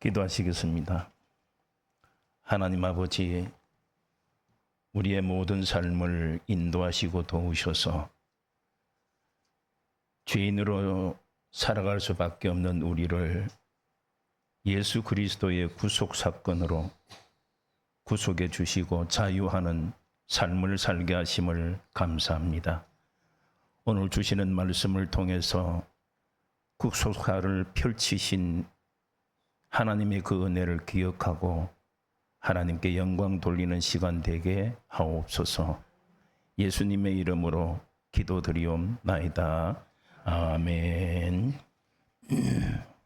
기도하시겠습니다. 하나님 아버지, 우리의 모든 삶을 인도하시고 도우셔서 죄인으로 살아갈 수밖에 없는 우리를 예수 그리스도의 구속 사건으로 구속해 주시고 자유하는 삶을 살게 하심을 감사합니다. 오늘 주시는 말씀을 통해서 국소사를 펼치신 하나님의 그 은혜를 기억하고 하나님께 영광 돌리는 시간 되게 하옵소서. 예수님의 이름으로 기도드리옵나이다. 아멘.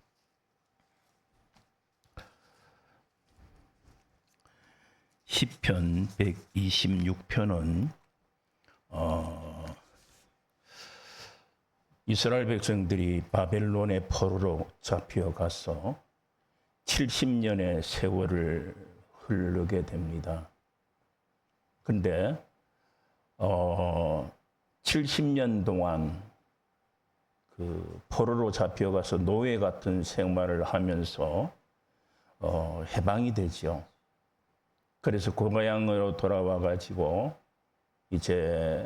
시편 126편은 어, 이스라엘 백성들이 바벨론의 포로로 잡혀가서 70년의 세월을 흐르게 됩니다. 근데 어 70년 동안 그 포로로 잡혀가서 노예 같은 생활을 하면서 어 해방이 되죠. 그래서 고향으로 돌아와 가지고 이제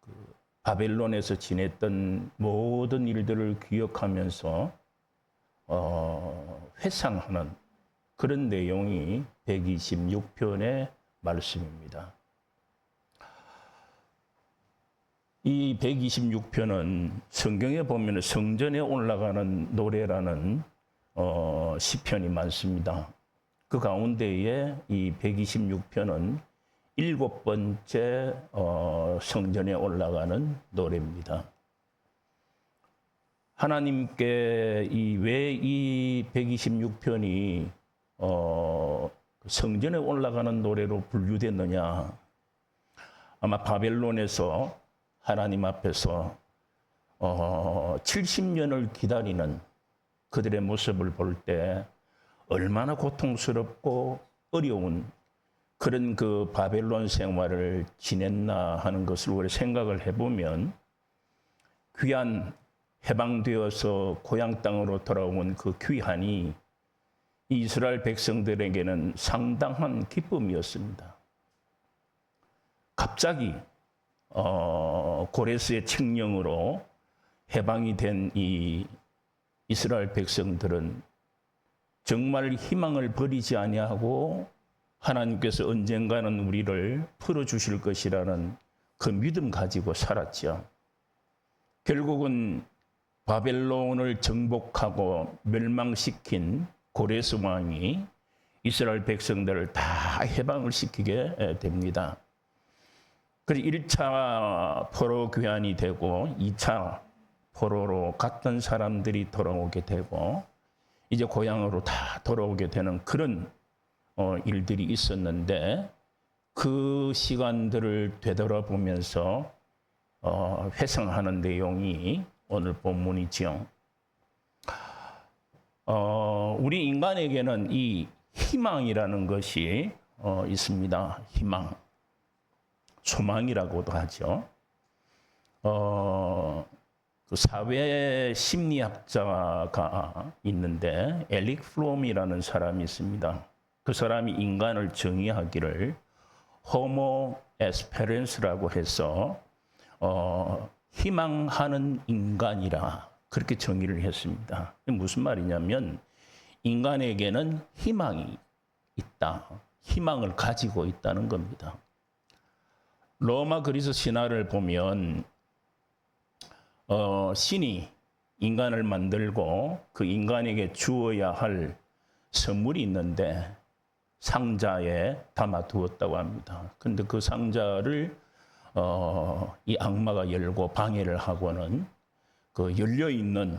그 바벨론에서 지냈던 모든 일들을 기억하면서 어, 회상하는 그런 내용이 126편의 말씀입니다. 이 126편은 성경에 보면 성전에 올라가는 노래라는 어, 시편이 많습니다. 그 가운데에 이 126편은 일곱 번째 어, 성전에 올라가는 노래입니다. 하나님께 이 왜 이 126편이 어, 성전에 올라가는 노래로 분류됐느냐? 아마 바벨론에서 하나님 앞에서 어, 70년을 기다리는 그들의 모습을 볼 때 얼마나 고통스럽고 어려운 그런 그 바벨론 생활을 지냈나 하는 것을 우리 생각을 해보면 귀한 해방되어서 고향 땅으로 돌아온 그 귀한이 이스라엘 백성들에게는 상당한 기쁨이었습니다. 갑자기 어, 고레스의 칙령으로 해방이 된 이 이스라엘 백성들은 정말 희망을 버리지 아니하고 하나님께서 언젠가는 우리를 풀어 주실 것이라는 그 믿음 가지고 살았죠. 결국은 바벨론을 정복하고 멸망시킨 고레스 왕이 이스라엘 백성들을 다 해방을 시키게 됩니다. 그래서 1차 포로 귀환이 되고 2차 포로로 갔던 사람들이 돌아오게 되고 이제 고향으로 다 돌아오게 되는 그런 어, 일들이 있었는데 그 시간들을 되돌아보면서 어, 회상하는 내용이 오늘 본문이지요. 어, 우리 인간에게는 이 희망이라는 것이 어, 있습니다. 희망. 소망이라고도 하죠. 어, 그 사회 심리학자가 있는데 엘릭 플롬이라는 사람이 있습니다. 그 사람이 인간을 정의하기를 호모 에스페렌스라고 해서 어, 희망하는 인간이라 그렇게 정의를 했습니다. 무슨 말이냐면 인간에게는 희망이 있다. 희망을 가지고 있다는 겁니다. 로마 그리스 신화를 보면 어, 신이 인간을 만들고 그 인간에게 주어야 할 선물이 있는데 상자에 담아 두었다고 합니다. 근데 그 상자를 어, 이 악마가 열고 방해를 하고는 그 열려 있는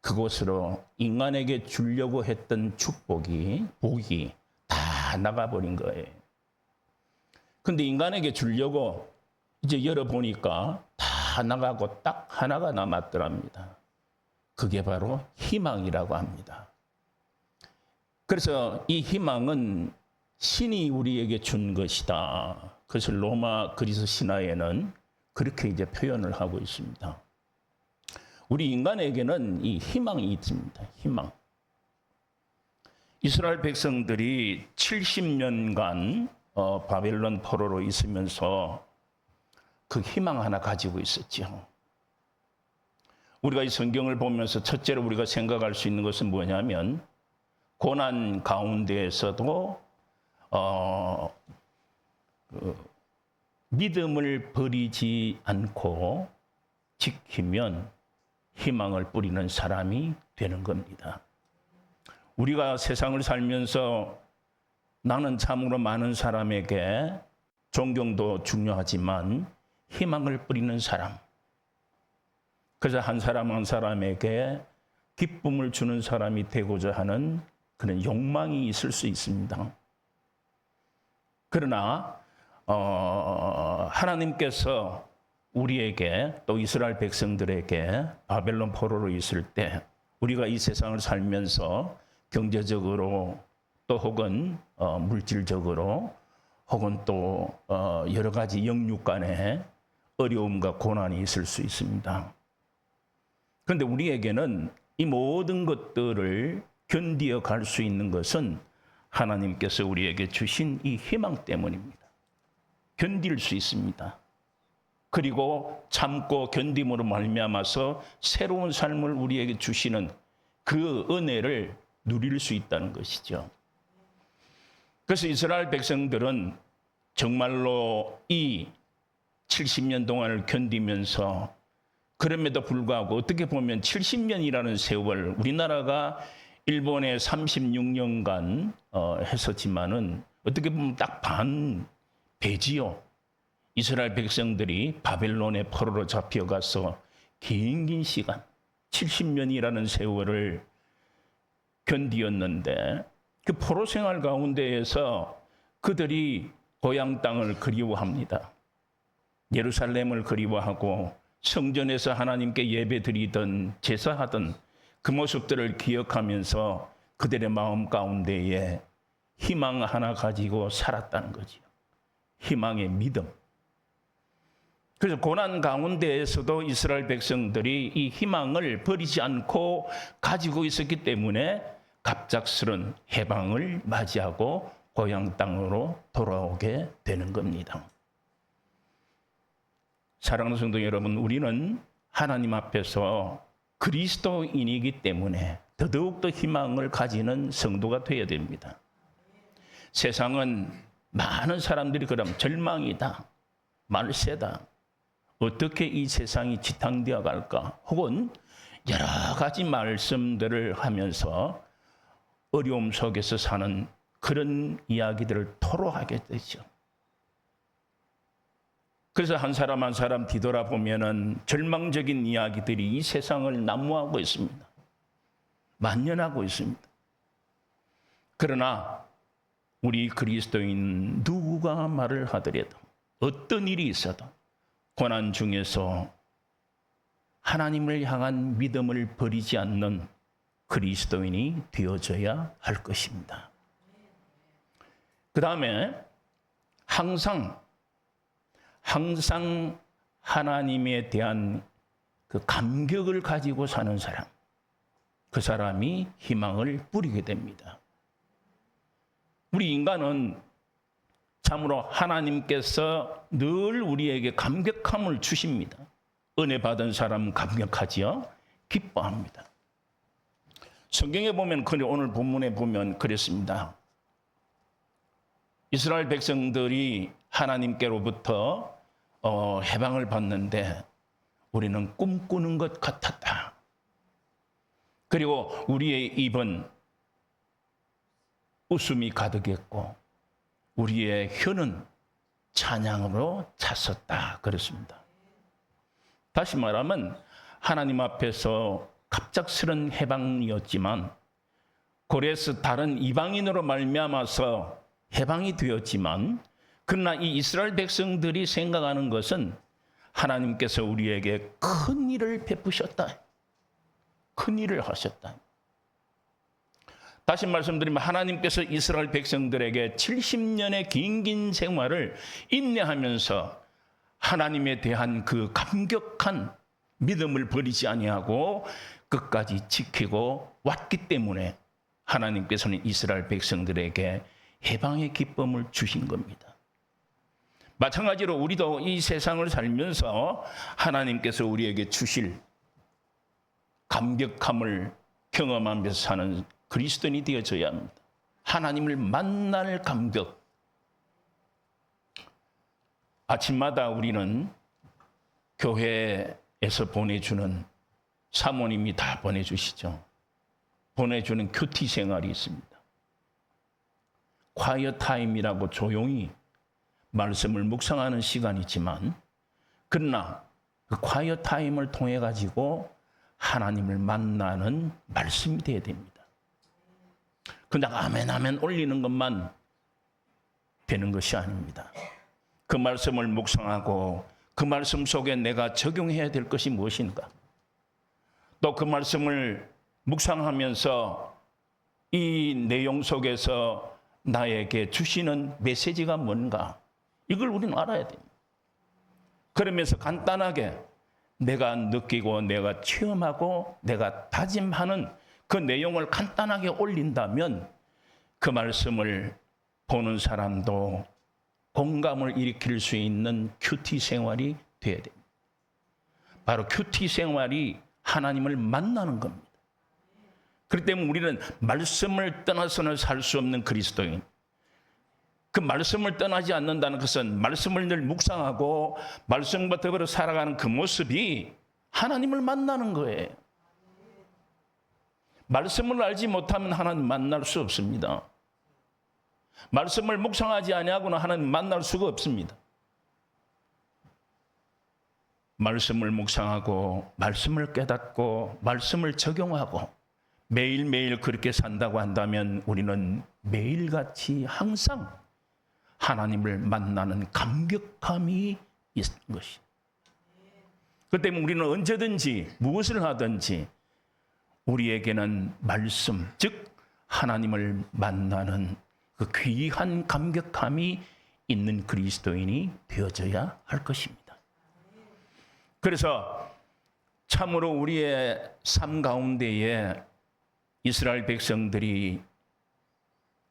그곳으로 인간에게 주려고 했던 축복이 복이 다 나가버린 거예요. 근데 인간에게 주려고 이제 열어보니까 다 나가고 딱 하나가 남았더랍니다. 그게 바로 희망이라고 합니다. 그래서 이 희망은 신이 우리에게 준 것이다. 그것을 로마 그리스 신화에는 그렇게 이제 표현을 하고 있습니다. 우리 인간에게는 이 희망이 있습니다. 희망. 이스라엘 백성들이 70년간 어, 바벨론 포로로 있으면서 그 희망 하나 가지고 있었죠. 우리가 이 성경을 보면서 첫째로 우리가 생각할 수 있는 것은 뭐냐면 고난 가운데에서도 어, 그 믿음을 버리지 않고 지키면 희망을 뿌리는 사람이 되는 겁니다. 우리가 세상을 살면서 나는 참으로 많은 사람에게 존경도 중요하지만 희망을 뿌리는 사람. 그래서 한 사람 한 사람에게 기쁨을 주는 사람이 되고자 하는 그런 욕망이 있을 수 있습니다. 그러나 어, 하나님께서 우리에게 또 이스라엘 백성들에게 바벨론 포로로 있을 때 우리가 이 세상을 살면서 경제적으로 또 혹은 어, 물질적으로 혹은 또 어, 여러 가지 영육 간의 어려움과 고난이 있을 수 있습니다. 그런데 우리에게는 이 모든 것들을 견디어 갈 수 있는 것은 하나님께서 우리에게 주신 이 희망 때문입니다. 견딜 수 있습니다. 그리고 참고 견딤으로 말미암아서 새로운 삶을 우리에게 주시는 그 은혜를 누릴 수 있다는 것이죠. 그래서 이스라엘 백성들은 정말로 이 70년 동안을 견디면서 그럼에도 불구하고 어떻게 보면 70년이라는 세월 우리나라가 일본에 36년간 어, 했었지만은 어떻게 보면 딱 반 배지요. 이스라엘 백성들이 바벨론의 포로로 잡혀가서 긴 긴 시간 70년이라는 세월을 견디었는데 그 포로 생활 가운데에서 그들이 고향 땅을 그리워합니다. 예루살렘을 그리워하고 성전에서 하나님께 예배 드리던 제사하던 그 모습들을 기억하면서 그들의 마음 가운데에 희망 하나 가지고 살았다는 거지요. 희망의 믿음. 그래서 고난 가운데에서도 이스라엘 백성들이 이 희망을 버리지 않고 가지고 있었기 때문에 갑작스런 해방을 맞이하고 고향 땅으로 돌아오게 되는 겁니다. 사랑하는 성도 여러분, 우리는 하나님 앞에서 그리스도인이기 때문에 더더욱더 희망을 가지는 성도가 되어야 됩니다. 세상은 많은 사람들이 그럼 절망이다, 말세다, 어떻게 이 세상이 지탕되어 갈까? 혹은 여러 가지 말씀들을 하면서 어려움 속에서 사는 그런 이야기들을 토로하게 되죠. 그래서 한 사람 한 사람 뒤돌아보면은 절망적인 이야기들이 이 세상을 난무하고 있습니다. 만연하고 있습니다. 그러나 우리 그리스도인 누구가 말을 하더라도 어떤 일이 있어도 고난 중에서 하나님을 향한 믿음을 버리지 않는 그리스도인이 되어져야 할 것입니다. 그 다음에 항상, 항상 하나님에 대한 그 감격을 가지고 사는 사람, 그 사람이 희망을 뿌리게 됩니다. 우리 인간은 참으로 하나님께서 늘 우리에게 감격함을 주십니다. 은혜 받은 사람 감격하지요? 기뻐합니다. 성경에 보면 오늘 본문에 보면 그랬습니다. 이스라엘 백성들이 하나님께로부터 어, 해방을 받는데 우리는 꿈꾸는 것 같았다. 그리고 우리의 입은 웃음이 가득했고 우리의 혀는 찬양으로 찼었다. 그렇습니다. 다시 말하면 하나님 앞에서 갑작스런 해방이었지만 고레스 다른 이방인으로 말미암아서 해방이 되었지만 그러나 이 이스라엘 백성들이 생각하는 것은 하나님께서 우리에게 큰 일을 베푸셨다. 큰 일을 하셨다. 다시 말씀드리면 하나님께서 이스라엘 백성들에게 70년의 긴긴 생활을 인내하면서 하나님에 대한 그 감격한 믿음을 버리지 아니하고 끝까지 지키고 왔기 때문에 하나님께서는 이스라엘 백성들에게 해방의 기쁨을 주신 겁니다. 마찬가지로 우리도 이 세상을 살면서 하나님께서 우리에게 주실 감격함을 경험하면서 사는 그리스도인이 되어져야 합니다. 하나님을 만날 감격. 아침마다 우리는 교회에서 보내주는 사모님이 다 보내주시죠. 보내주는 큐티 생활이 있습니다. 콰이어 타임이라고 조용히 말씀을 묵상하는 시간이지만 그러나 그 콰이어 타임을 통해 가지고 하나님을 만나는 말씀이 되어야 됩니다. 그냥 아멘 아멘 올리는 것만 되는 것이 아닙니다. 그 말씀을 묵상하고 그 말씀 속에 내가 적용해야 될 것이 무엇인가? 또 그 말씀을 묵상하면서 이 내용 속에서 나에게 주시는 메시지가 뭔가? 이걸 우리는 알아야 됩니다. 그러면서 간단하게 내가 느끼고 내가 체험하고 내가 다짐하는 그 내용을 간단하게 올린다면 그 말씀을 보는 사람도 공감을 일으킬 수 있는 큐티 생활이 되어야 됩니다. 바로 큐티 생활이 하나님을 만나는 겁니다. 그렇기 때문에 우리는 말씀을 떠나서는 살 수 없는 그리스도인. 그 말씀을 떠나지 않는다는 것은 말씀을 늘 묵상하고 말씀과 더불어 살아가는 그 모습이 하나님을 만나는 거예요. 말씀을 알지 못하면 하나님 만날 수 없습니다. 말씀을 묵상하지 아니하고는 하나님 만날 수가 없습니다. 말씀을 묵상하고 말씀을 깨닫고 말씀을 적용하고 매일매일 그렇게 산다고 한다면 우리는 매일같이 항상 하나님을 만나는 감격함이 있는 것이. 그 때문에 우리는 언제든지 무엇을 하든지 우리에게는 말씀, 즉 하나님을 만나는 그 귀한 감격함이 있는 그리스도인이 되어져야 할 것입니다. 그래서 참으로 우리의 삶 가운데에 이스라엘 백성들이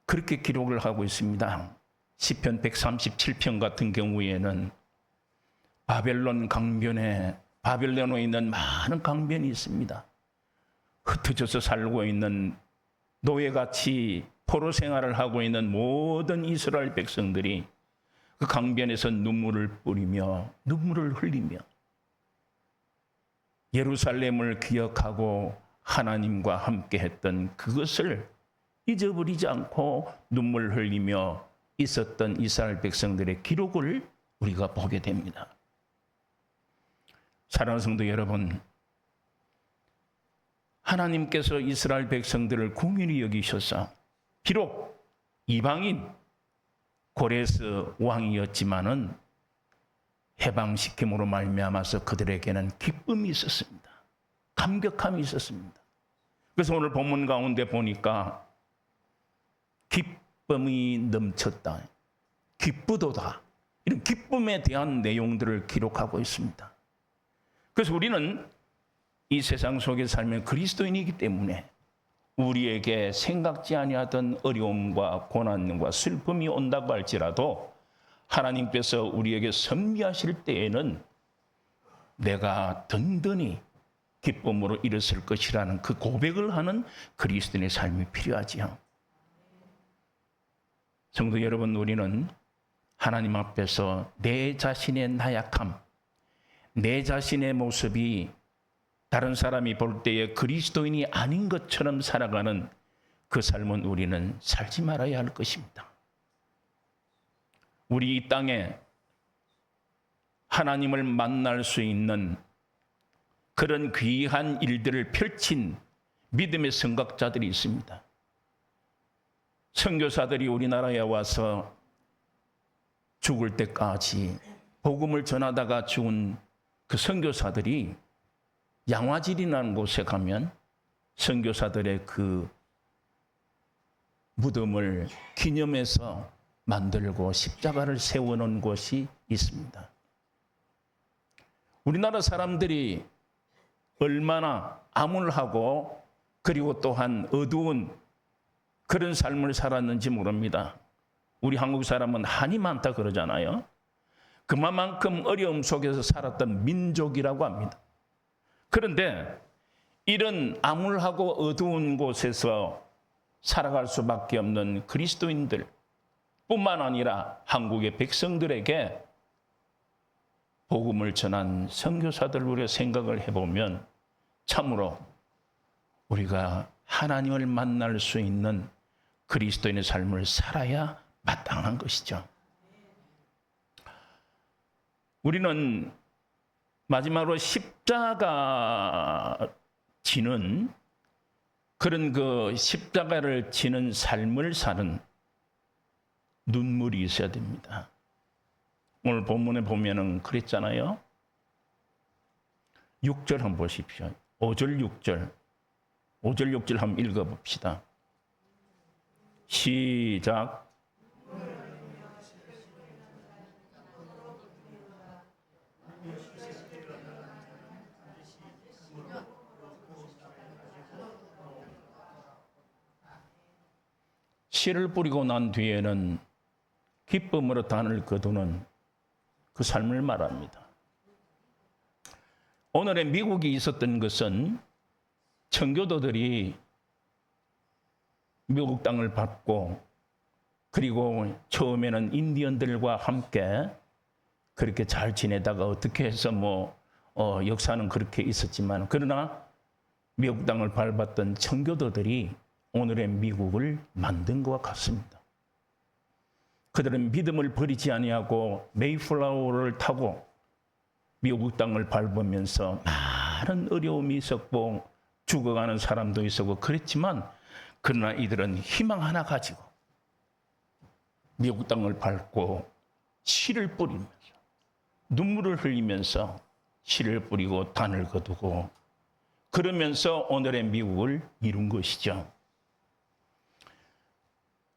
그렇게 기록을 하고 있습니다. 시편 137편 같은 경우에는 바벨론 강변에 바벨론에 있는 많은 강변이 있습니다. 흩어져서 살고 있는 노예같이 포로 생활을 하고 있는 모든 이스라엘 백성들이 그 강변에서 눈물을 뿌리며 눈물을 흘리며 예루살렘을 기억하고 하나님과 함께 했던 그것을 잊어버리지 않고 눈물 흘리며 있었던 이스라엘 백성들의 기록을 우리가 보게 됩니다. 사랑하는 성도 여러분, 하나님께서 이스라엘 백성들을 공연히 여기셔서 비록 이방인 고레스 왕이었지만은 해방시킴으로 말미암아서 그들에게는 기쁨이 있었습니다. 감격함이 있었습니다. 그래서 오늘 본문 가운데 보니까 기쁨이 넘쳤다. 기쁘도다. 이런 기쁨에 대한 내용들을 기록하고 있습니다. 그래서 우리는 이 세상 속에 살면 그리스도인이기 때문에 우리에게 생각지 아니하던 어려움과 고난과 슬픔이 온다고 할지라도 하나님께서 우리에게 선미하실 때에는 내가 든든히 기쁨으로 일었을 것이라는 그 고백을 하는 그리스도인의 삶이 필요하지요. 성도 여러분, 우리는 하나님 앞에서 내 자신의 나약함, 내 자신의 모습이 다른 사람이 볼 때에 그리스도인이 아닌 것처럼 살아가는 그 삶은 우리는 살지 말아야 할 것입니다. 우리 이 땅에 하나님을 만날 수 있는 그런 귀한 일들을 펼친 믿음의 성각자들이 있습니다. 선교사들이 우리나라에 와서 죽을 때까지 복음을 전하다가 죽은 그 선교사들이 양화질이라는 곳에 가면 선교사들의 그 무덤을 기념해서 만들고 십자가를 세워놓은 곳이 있습니다. 우리나라 사람들이 얼마나 암울하고 그리고 또한 어두운 그런 삶을 살았는지 모릅니다. 우리 한국 사람은 한이 많다 그러잖아요. 그만큼 어려움 속에서 살았던 민족이라고 합니다. 그런데 이런 암울하고 어두운 곳에서 살아갈 수밖에 없는 그리스도인들 뿐만 아니라 한국의 백성들에게 복음을 전한 선교사들 우리가 생각을 해보면 참으로 우리가 하나님을 만날 수 있는 그리스도인의 삶을 살아야 마땅한 것이죠. 우리는 마지막으로 십자가 지는 그런 그 십자가를 지는 삶을 사는 눈물이 있어야 됩니다. 오늘 본문에 보면은 그랬잖아요. 6절 한번 보십시오. 5절 6절. 5절 6절 한번 읽어 봅시다. 시작. 씨를 뿌리고 난 뒤에는 기쁨으로 단을 거두는 그 삶을 말합니다. 오늘의 미국이 있었던 것은 청교도들이 미국 땅을 받고 그리고 처음에는 인디언들과 함께 그렇게 잘 지내다가 어떻게 해서 뭐 어, 역사는 그렇게 있었지만 그러나 미국 땅을 밟았던 청교도들이 오늘의 미국을 만든 것과 같습니다. 그들은 믿음을 버리지 아니하고 메이플라워를 타고 미국 땅을 밟으면서 많은 어려움이 있었고 죽어가는 사람도 있었고 그랬지만 그러나 이들은 희망 하나 가지고 미국 땅을 밟고 씨를 뿌리면서 눈물을 흘리면서 씨를 뿌리고 단을 거두고 그러면서 오늘의 미국을 이룬 것이죠.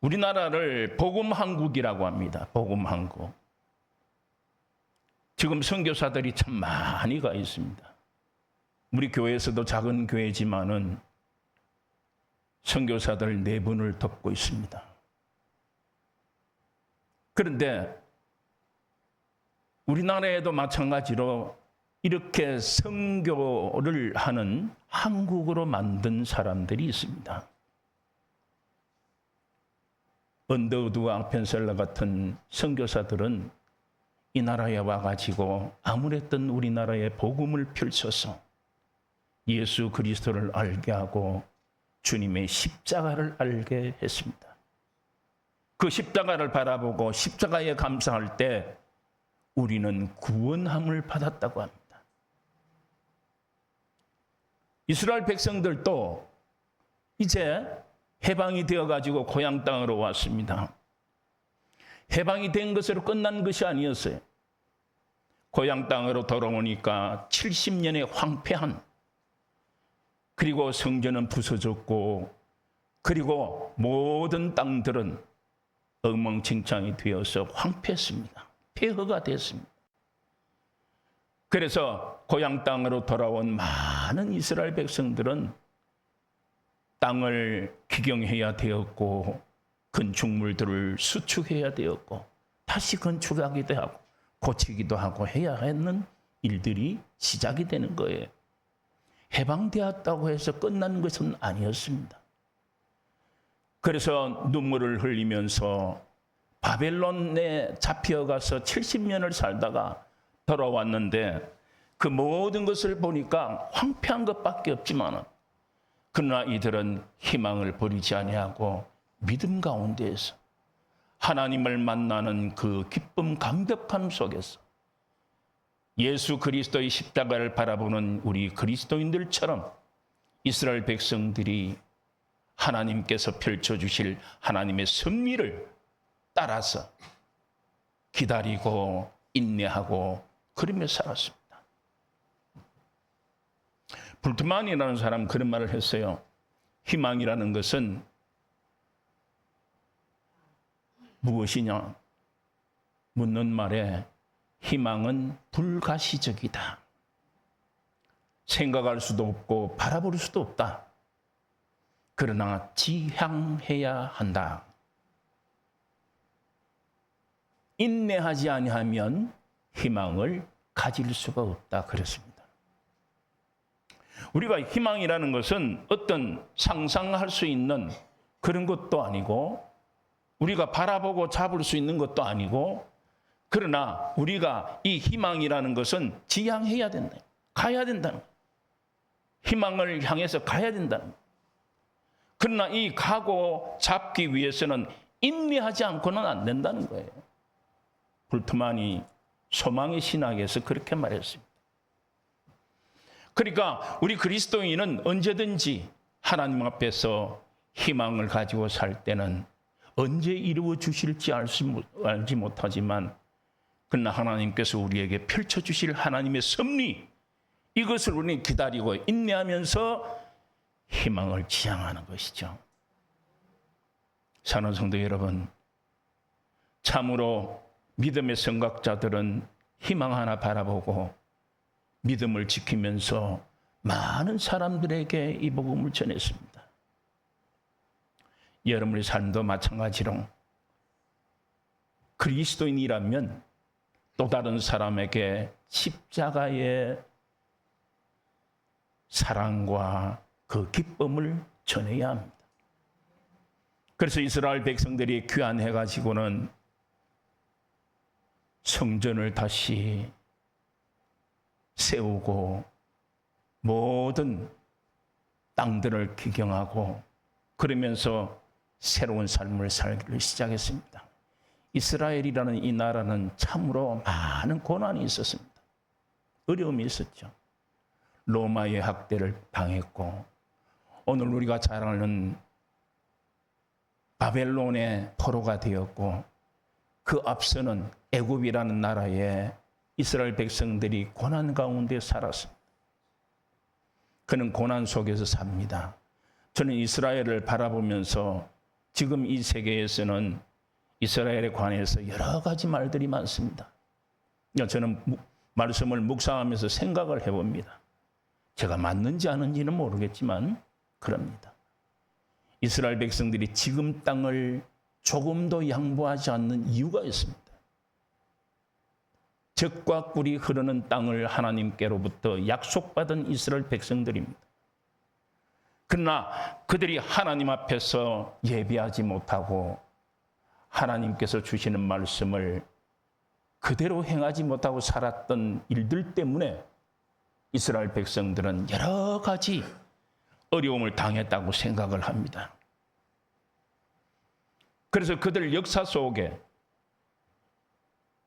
우리나라를 복음 한국이라고 합니다. 복음 한국. 지금 선교사들이 참 많이 가 있습니다. 우리 교회에서도 작은 교회지만은 선교사들 네 분을 돕고 있습니다. 그런데 우리나라에도 마찬가지로 이렇게 선교를 하는 한국으로 만든 사람들이 있습니다. 언더우드와 펜셀러 같은 선교사들은 이 나라에 와가지고 아무랬던 우리나라의 복음을 펼쳐서 예수 그리스도를 알게 하고 주님의 십자가를 알게 했습니다. 그 십자가를 바라보고 십자가에 감사할 때 우리는 구원함을 받았다고 합니다. 이스라엘 백성들도 이제 해방이 되어 가지고 고향 땅으로 왔습니다. 해방이 된 것으로 끝난 것이 아니었어요. 고향 땅으로 돌아오니까 70년의 황폐한 그리고 성전은 부서졌고 그리고 모든 땅들은 엉망진창이 되어서 황폐했습니다. 폐허가 됐습니다. 그래서 고향 땅으로 돌아온 많은 이스라엘 백성들은 땅을 기경해야 되었고 건축물들을 수축해야 되었고 다시 건축하기도 하고 고치기도 하고 해야 하는 일들이 시작이 되는 거예요. 해방되었다고 해서 끝난 것은 아니었습니다. 그래서 눈물을 흘리면서 바벨론에 잡혀가서 70년을 살다가 돌아왔는데 그 모든 것을 보니까 황폐한 것밖에 없지만 그러나 이들은 희망을 버리지 아니하고 믿음 가운데에서 하나님을 만나는 그 기쁨 감격함 속에서 예수 그리스도의 십자가를 바라보는 우리 그리스도인들처럼 이스라엘 백성들이 하나님께서 펼쳐 주실 하나님의 섭리를 따라서 기다리고 인내하고 그러며 살았습니다. 불트만이라는 사람 그런 말을 했어요. 희망이라는 것은 무엇이냐? 묻는 말에 희망은 불가시적이다. 생각할 수도 없고 바라볼 수도 없다. 그러나 지향해야 한다. 인내하지 아니하면 희망을 가질 수가 없다 그랬습니다. 우리가 희망이라는 것은 어떤 상상할 수 있는 그런 것도 아니고 우리가 바라보고 잡을 수 있는 것도 아니고 그러나 우리가 이 희망이라는 것은 지향해야 된다. 가야 된다는. 희망을 향해서 가야 된다는. 그러나 이 가고 잡기 위해서는 인내하지 않고는 안 된다는 거예요. 불트만이 소망의 신학에서 그렇게 말했습니다. 그러니까 우리 그리스도인은 언제든지 하나님 앞에서 희망을 가지고 살 때는 언제 이루어 주실지 알지 못하지만 그러나 하나님께서 우리에게 펼쳐 주실 하나님의 섭리 이것을 우리는 기다리고 인내하면서 희망을 지향하는 것이죠. 사는 성도 여러분, 참으로 믿음의 생각자들은 희망 하나 바라보고 믿음을 지키면서 많은 사람들에게 이 복음을 전했습니다. 여러분의 삶도 마찬가지로 그리스도인이라면 또 다른 사람에게 십자가의 사랑과 그 기쁨을 전해야 합니다. 그래서 이스라엘 백성들이 귀환해 가지고는 성전을 다시 세우고 모든 땅들을 기경하고 그러면서 새로운 삶을 살기를 시작했습니다. 이스라엘이라는 이 나라는 참으로 많은 고난이 있었습니다. 어려움이 있었죠. 로마의 학대를 당했고 오늘 우리가 잘 아는 바벨론의 포로가 되었고 그 앞서는 애굽이라는 나라에 이스라엘 백성들이 고난 가운데 살았습니다. 그는 고난 속에서 삽니다. 저는 이스라엘을 바라보면서 지금 이 세계에서는 이스라엘에 관해서 여러 가지 말들이 많습니다. 저는 말씀을 묵상하면서 생각을 해봅니다. 제가 맞는지 아는지는 모르겠지만 그럽니다. 이스라엘 백성들이 지금 땅을 조금도 양보하지 않는 이유가 있습니다. 적과 꿀이 흐르는 땅을 하나님께로부터 약속받은 이스라엘 백성들입니다. 그러나 그들이 하나님 앞에서 예비하지 못하고 하나님께서 주시는 말씀을 그대로 행하지 못하고 살았던 일들 때문에 이스라엘 백성들은 여러 가지 어려움을 당했다고 생각을 합니다. 그래서 그들 역사 속에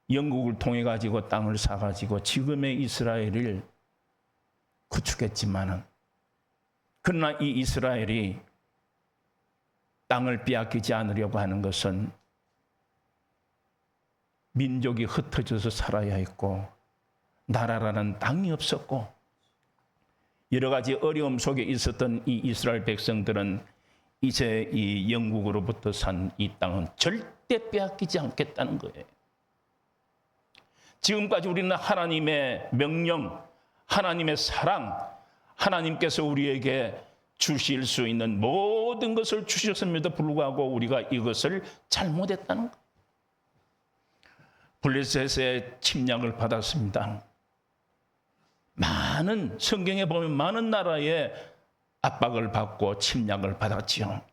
영국을 통해 가지고 땅을 사 가지고 지금의 이스라엘을 구축했지만은 그러나 이 이스라엘이 땅을 빼앗기지 않으려고 하는 것은 민족이 흩어져서 살아야 했고 나라라는 땅이 없었고 여러 가지 어려움 속에 있었던 이 이스라엘 백성들은 이제 이 영국으로부터 산 이 땅은 절대 빼앗기지 않겠다는 거예요. 지금까지 우리는 하나님의 명령, 하나님의 사랑, 하나님께서 우리에게 주실 수 있는 모든 것을 주셨음에도 불구하고 우리가 이것을 잘못했다는 것. 블레셋의 침략을 받았습니다. 많은 성경에 보면 많은 나라의 압박을 받고 침략을 받았지요.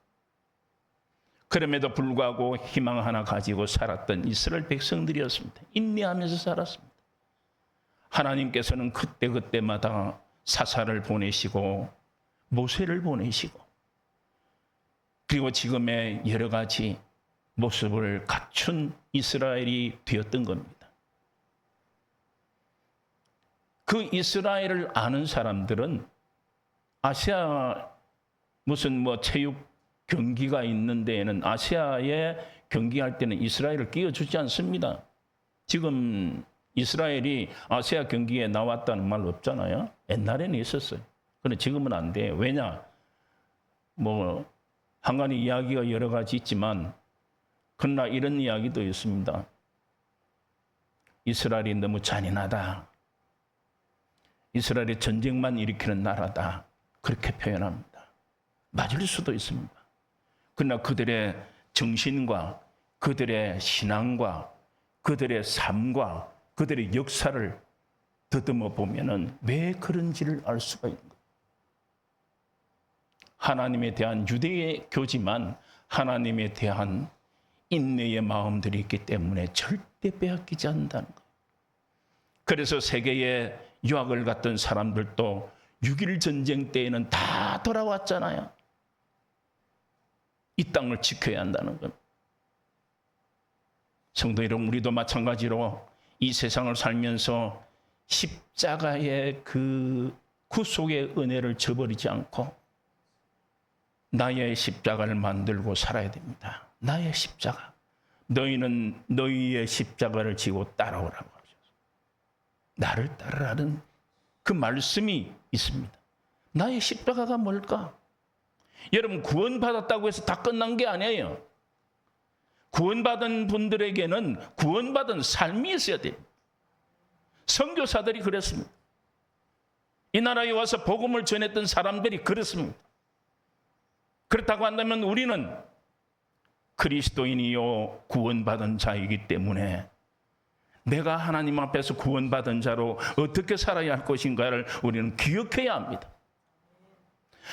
그럼에도 불구하고 희망 하나 가지고 살았던 이스라엘 백성들이었습니다. 인내하면서 살았습니다. 하나님께서는 그때그때마다 사사를 보내시고 모세를 보내시고 그리고 지금의 여러 가지 모습을 갖춘 이스라엘이 되었던 겁니다. 그 이스라엘을 아는 사람들은 아시아 무슨 뭐 체육 경기가 있는 데에는 아시아에 경기할 때는 이스라엘을 끼워주지 않습니다. 지금 이스라엘이 아시아 경기에 나왔다는 말 없잖아요. 옛날에는 있었어요. 그런데 지금은 안 돼. 왜냐? 뭐, 한 가지 이야기가 여러 가지 있지만, 그러나 이런 이야기도 있습니다. 이스라엘이 너무 잔인하다. 이스라엘이 전쟁만 일으키는 나라다. 그렇게 표현합니다. 맞을 수도 있습니다. 그러나 그들의 정신과 그들의 신앙과 그들의 삶과 그들의 역사를 더듬어 보면은 왜 그런지를 알 수가 있는 거예요. 하나님에 대한 유대의 교지만 하나님에 대한 인내의 마음들이 있기 때문에 절대 빼앗기지 않는다는 거예요. 그래서 세계에 유학을 갔던 사람들도 6.1 전쟁 때에는 다 돌아왔잖아요. 이 땅을 지켜야 한다는 것. 성도 여러분, 우리도 마찬가지로 이 세상을 살면서 십자가의 그 구속의 은혜를 저버리지 않고 나의 십자가를 만들고 살아야 됩니다. 나의 십자가. 너희는 너희의 십자가를 지고 따라오라고 하셨어요. 나를 따르라는 그 말씀이 있습니다. 나의 십자가가 뭘까? 여러분 구원받았다고 해서 다 끝난 게 아니에요. 구원받은 분들에게는 구원받은 삶이 있어야 돼요. 선교사들이 그랬습니다. 이 나라에 와서 복음을 전했던 사람들이 그렇습니다. 그렇다고 한다면 우리는 그리스도인이요 구원받은 자이기 때문에 내가 하나님 앞에서 구원받은 자로 어떻게 살아야 할 것인가를 우리는 기억해야 합니다.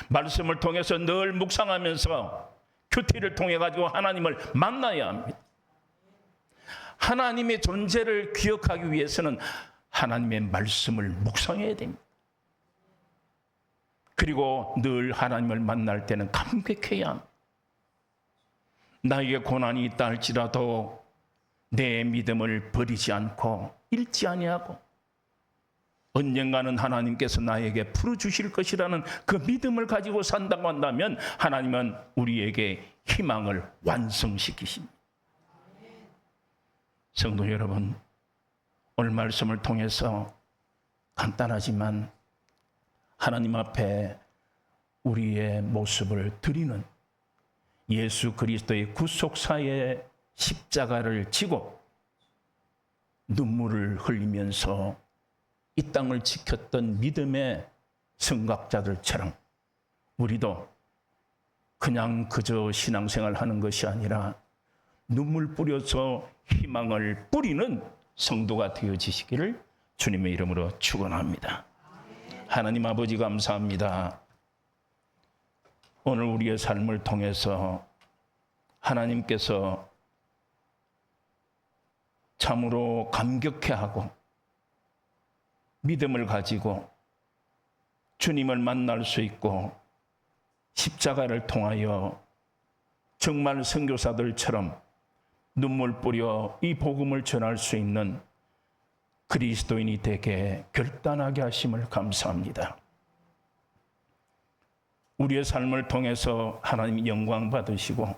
말씀을 통해서 늘 묵상하면서 큐티를 통해 가지고 하나님을 만나야 합니다. 하나님의 존재를 기억하기 위해서는 하나님의 말씀을 묵상해야 됩니다. 그리고 늘 하나님을 만날 때는 감격해야 합니다. 나에게 고난이 있다 할지라도 내 믿음을 버리지 않고 잃지 아니하고 언젠가는 하나님께서 나에게 풀어주실 것이라는 그 믿음을 가지고 산다고 한다면 하나님은 우리에게 희망을 완성시키십니다. 성도 여러분, 오늘 말씀을 통해서 간단하지만 하나님 앞에 우리의 모습을 드리는 예수 그리스도의 구속사의 십자가를 지고 눈물을 흘리면서 이 땅을 지켰던 믿음의 성각자들처럼 우리도 그냥 그저 신앙생활 하는 것이 아니라 눈물 뿌려서 희망을 뿌리는 성도가 되어지시기를 주님의 이름으로 축원합니다. 하나님 아버지 감사합니다. 오늘 우리의 삶을 통해서 하나님께서 참으로 감격해하고 믿음을 가지고 주님을 만날 수 있고 십자가를 통하여 정말 선교사들처럼 눈물 뿌려 이 복음을 전할 수 있는 그리스도인이 되게 결단하게 하심을 감사합니다. 우리의 삶을 통해서 하나님 영광 받으시고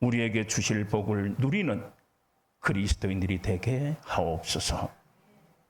우리에게 주실 복을 누리는 그리스도인들이 되게 하옵소서.